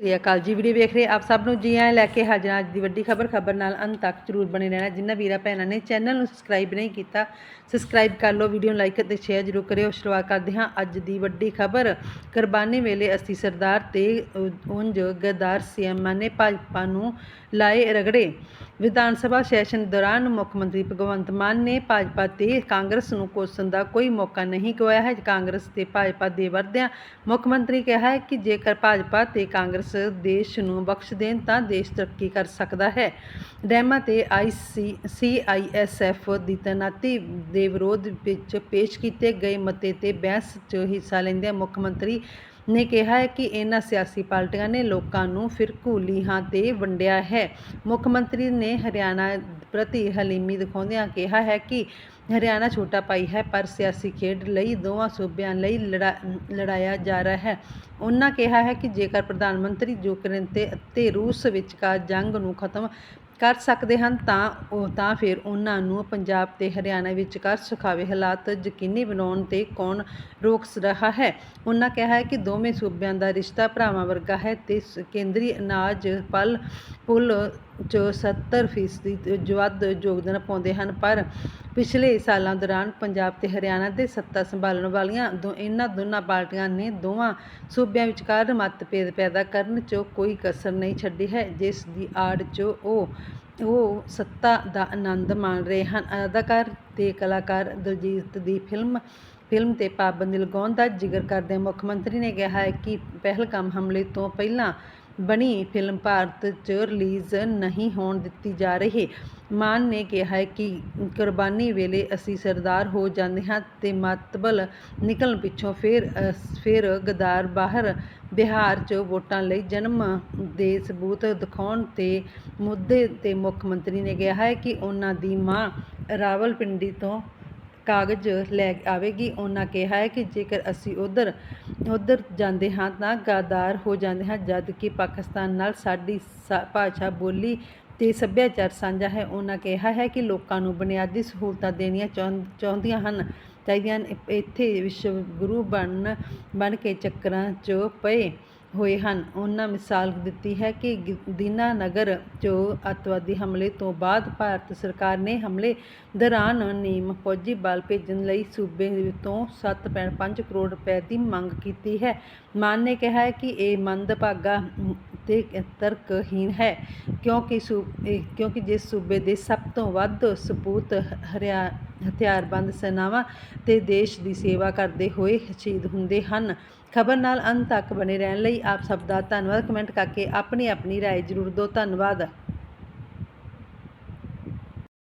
ਸ੍ਰੀ ਅਕਾਲ ਜੀ ਵੀਡੀਓ ਵੇਖ ਰਹੇ ਆਪ ਸਭ ਨੂੰ ਜੀ ਆਇਆਂ ਲੈ ਕੇ ਹਾਜ਼ਰ ਹਾਂ ਅੱਜ ਦੀ ਵੱਡੀ ਖਬਰ ਖਬਰ ਨਾਲ ਅੰਤ ਤੱਕ ਜਰੂਰ ਬਣੇ ਰਹਿਣਾ। ਜਿਨ੍ਹਾਂ ਵੀਰਾਂ ਭੈਣਾਂ ਨੇ ਚੈਨਲ ਨੂੰ ਸਬਸਕ੍ਰਾਈਬ ਨਹੀਂ ਕੀਤਾ, ਸਬਸਕ੍ਰਾਈਬ ਕਰ ਲਓ, ਵੀਡੀਓ ਨੂੰ ਲਾਈਕ ਅਤੇ ਸ਼ੇਅਰ ਜਰੂਰ ਕਰਿਓ। ਸ਼ੁਰੂਆਤ ਕਰਦੇ ਹਾਂ ਅੱਜ ਦੀ ਵੱਡੀ ਖਬਰ। ਕੁਰਬਾਨੀ ਵੇਲੇ ਅਸੀਂ ਸਰਦਾਰ ਤੇ ਉਂਝ ਗਦਾਰ ਸੀਐਮਾਂ ਨੇ ਭਾਜਪਾ ਨੂੰ ਲਾਏ ਰਗੜੇ। ਵਿਧਾਨ ਸਭਾ ਸੈਸ਼ਨ ਦੌਰਾਨ ਮੁੱਖ ਮੰਤਰੀ ਭਗਵੰਤ ਮਾਨ ਨੇ ਭਾਜਪਾ ਤੇ ਕਾਂਗਰਸ ਨੂੰ ਕੋਸਣ ਦਾ ਕੋਈ ਮੌਕਾ ਨਹੀਂ ਗਵਾਇਆ ਹੈ। ਕਾਂਗਰਸ ਤੇ ਭਾਜਪਾ ਦੇ ਵਰਦਿਆਂ ਮੁੱਖ ਮੰਤਰੀ ਕਿਹਾ ਹੈ ਕਿ ਜੇਕਰ ਭਾਜਪਾ ਤੇ ਕਾਂਗਰਸ ਦੇਸ਼ ਨੂੰ ਬਖਸ਼ ਦੇਣ ਤਾਂ ਦੇਸ਼ ਤਰੱਕੀ ਕਰ ਸਕਦਾ ਹੈ। ਡੈਮਾਂ ਤੇ ਆਈਸੀ ਸੀਆਈਐਸਐਫ ਦੀ ਤੈਨਾਤੀ ਦੇ ਵਿਰੋਧ ਵਿੱਚ ਪੇਸ਼ ਕੀਤੇ ਗਏ ਮਤੇ ਤੇ ਬਹਿਸ 'ਚ ਹਿੱਸਾ ਲੈਂਦਿਆਂ ਮੁੱਖ ਮੰਤਰੀ ਨੇ ਕਿਹਾ ਹੈ ਕਿ ਇਹਨਾਂ ਸਿਆਸੀ ਪਾਰਟੀਆਂ ਨੇ ਲੋਕਾਂ ਨੂੰ ਫਿਰਕੂ ਲੀਹਾਂ ਤੇ ਵੰਡਿਆ ਹੈ। ਮੁੱਖ ਮੰਤਰੀ ਨੇ ਹਰਿਆਣਾ ਪ੍ਰਤੀ ਹਲੀਮੀ ਦਿਖਾਉਂਦਿਆਂ ਕਿਹਾ ਹੈ ਕਿ ਹਰਿਆਣਾ ਛੋਟਾ ਭਾਈ ਹੈ, ਪਰ ਸਿਆਸੀ ਖੇਡ ਲਈ ਦੋਵਾਂ ਸੂਬਿਆਂ ਲਈ ਲੜਾ, ਲੜਾਇਆ ਜਾ ਰਿਹਾ ਹੈ। ਉਹਨਾਂ ਕਿਹਾ ਹੈ ਕਿ ਜੇਕਰ ਪ੍ਰਧਾਨ ਮੰਤਰੀ ਯੂਕਰੇਨ ਤੇ ਅਤੇ ਰੂਸ ਵਿਚਕਾਰ ਜੰਗ ਨੂੰ ਖਤਮ ਕਰ ਸਕਦੇ ਹਨ ਤਾਂ ਉਹ ਤਾਂ ਫਿਰ ਉਹਨਾਂ ਨੂੰ ਪੰਜਾਬ ਤੇ ਹਰਿਆਣਾ ਵਿਚਕਾਰ ਸੁਖਾਵੇ ਹਾਲਾਤ ਯਕੀਨੀ ਬਣਾਉਣ ਤੇ ਕੌਣ ਰੋਕ ਰਿਹਾ ਹੈ? ਉਹਨਾਂ ਕਿਹਾ ਹੈ ਕਿ ਦੋਵੇਂ ਸੂਬਿਆਂ ਦਾ ਰਿਸ਼ਤਾ ਭਰਾਵਾਂ ਵਰਗਾ ਹੈ ਤੇ ਸ- ਕੇਂਦਰੀ ਅਨਾਜ ਪਲ ਪੁੱਲ 'ਚ 70 ਫੀਸਦੀ ਤੋਂ ਵੱਧ ਯੋਗਦਾਨ ਪਾਉਂਦੇ ਹਨ, ਪਰ ਪਿਛਲੇ ਸਾਲਾਂ ਦੌਰਾਨ ਪੰਜਾਬ ਤੇ ਹਰਿਆਣਾ ਦੇ ਸੱਤਾ ਸੰਭਾਲਣ ਵਾਲੀਆਂ ਦੋ ਇਹਨਾਂ ਦੋਨਾਂ ਪਾਰਟੀਆਂ ਨੇ ਦੋਵਾਂ ਸੂਬਿਆਂ ਵਿਚਕਾਰ ਮਤਭੇਦ ਪੈਦਾ ਕਰਨ 'ਚ ਕੋਈ ਕਸਰ ਨਹੀਂ ਛੱਡੀ ਹੈ, ਜਿਸ ਦੀ ਆੜ 'ਚ ਉਹ ਉਹ ਸੱਤਾ ਦਾ ਆਨੰਦ ਮਾਣ ਰਹੇ ਹਨ। ਅਦਾਕਾਰ ਤੇ ਕਲਾਕਾਰ ਦਲਜੀਤ ਦੀ ਫਿਲਮ ਫਿਲਮ ਤੇ ਪਾਬੰਦੀ ਲਗਾਉਣ ਦਾ ਜ਼ਿਕਰ ਕਰਦਿਆਂ ਮੁੱਖ ਮੰਤਰੀ ਨੇ ਕਿਹਾ ਹੈ ਕਿ ਪਹਿਲਗਾਮ ਹਮਲੇ ਤੋਂ ਪਹਿਲਾਂ ਬਣੀ ਫਿਲਮ ਭਾਰਤ 'ਚ ਰਿਲੀਜ਼ ਨਹੀਂ ਹੋਣ ਦਿੱਤੀ ਜਾ ਰਹੀ। ਮਾਨ ਨੇ ਕਿਹਾ ਹੈ ਕਿ ਕੁਰਬਾਨੀ ਵੇਲੇ ਅਸੀਂ ਸਰਦਾਰ ਹੋ ਜਾਂਦੇ ਹਾਂ ਤੇ ਮਤਬਲ ਨਿਕਲਣ ਪਿੱਛੋਂ ਫਿਰ ਫਿਰ ਗਦਾਰ ਬਾਹਰ ਬਿਹਾਰ 'ਚ ਵੋਟਾਂ ਲਈ ਜਨਮ ਦੇ ਸਬੂਤ ਦਿਖਾਉਣ ਤੇ ਮੁੱਦੇ ਤੇ ਮੁੱਖ ਮੰਤਰੀ ਨੇ ਕਿਹਾ ਹੈ ਕਿ ਉਹਨਾਂ ਦੀ ਮਾਂ ਰਾਵਲਪਿੰਡੀ ਤੋਂ ਕਾਗਜ਼ ਲੈ ਆਵੇਗੀ। ਉਹਨਾਂ ਕਿਹਾ ਹੈ ਕਿ ਜੇਕਰ ਅਸੀਂ ਉਧਰ ਉਧਰ ਜਾਂਦੇ ਹਾਂ ਤਾਂ ਗਾਦਾਰ ਹੋ ਜਾਂਦੇ ਹਾਂ, ਜਦ ਕਿ ਪਾਕਿਸਤਾਨ ਨਾਲ ਸਾਡੀ ਸਾ- ਭਾਸ਼ਾ ਬੋਲੀ ਤੇ ਸੱਭਿਆਚਾਰ ਸਾਂਝਾ ਹੈ। ਉਹਨਾਂ ਕਿਹਾ ਹੈ ਕਿ ਲੋਕਾਂ ਨੂੰ ਬੁਨਿਆਦੀ ਸਹੂਲਤਾਂ ਦੇਣੀਆਂ ਚਾਹੁੰ- ਚਾਹੁੰਦੀਆਂ ਹਨ, ਚਾਹੀਦੀਆਂ ਇੱਥੇ ਵਿਸ਼ਵ ਗੁਰੂ ਬਣ ਬਣ ਕੇ ਚੱਕਰਾਂ 'ਚ ਪਏ। ਹੋਏ ਹਨ। ਉਹਨਾਂ ਮਿਸਾਲ ਦਿੱਤੀ ਹੈ ਕਿ ਗਿ- ਦੀਨਾਨਗਰ 'ਚ ਅੱਤਵਾਦੀ ਹਮਲੇ ਤੋਂ ਬਾਅਦ ਭਾਰਤ ਸਰਕਾਰ ਨੇ ਹਮਲੇ ਦੌਰਾਨ ਨੀਮ ਫੌਜੀ ਬਲ ਭੇਜਣ ਲਈ ਸੂਬੇ ਤੋਂ 7.5 ਕਰੋੜ ਰੁਪਏ ਦੀ ਮੰਗ ਕੀਤੀ ਹੈ। ਮਾਨ ਨੇ ਕਿਹਾ ਹੈ ਕਿ ਇਹ ਮੰਦਭਾਗਾ ਅਮ, ਤੇ ਤਰਕਹੀਣ ਹੈ ਕਿਉਂਕਿ ਸੂ ਕਿਉਂਕਿ ਜਿਸ ਸੂਬੇ ਦੇ ਸਭ ਤੋਂ ਵੱਧ ਸਪੂਤ ਹਰਿਆ ਹਥਿਆਰਬੰਦ ਸੈਨਾਵਾਂ ਤੇ ਦੇਸ਼ ਦੀ ਸੇਵਾ ਕਰਦੇ ਹੋਏ ਸ਼ਹੀਦ ਹੁੰਦੇ ਹਨ ਖਬਰ ਨਾਲ ਅੰਤ ਤੱਕ ਬਣੇ ਰਹਿਣ ਲਈ ਆਪ ਸਭ ਦਾ ਧੰਨਵਾਦ ਕਮੈਂਟ ਕਰਕੇ ਆਪਣੀ ਆਪਣੀ رائے ਜ਼ਰੂਰ ਦਿਓ ਧੰਨਵਾਦ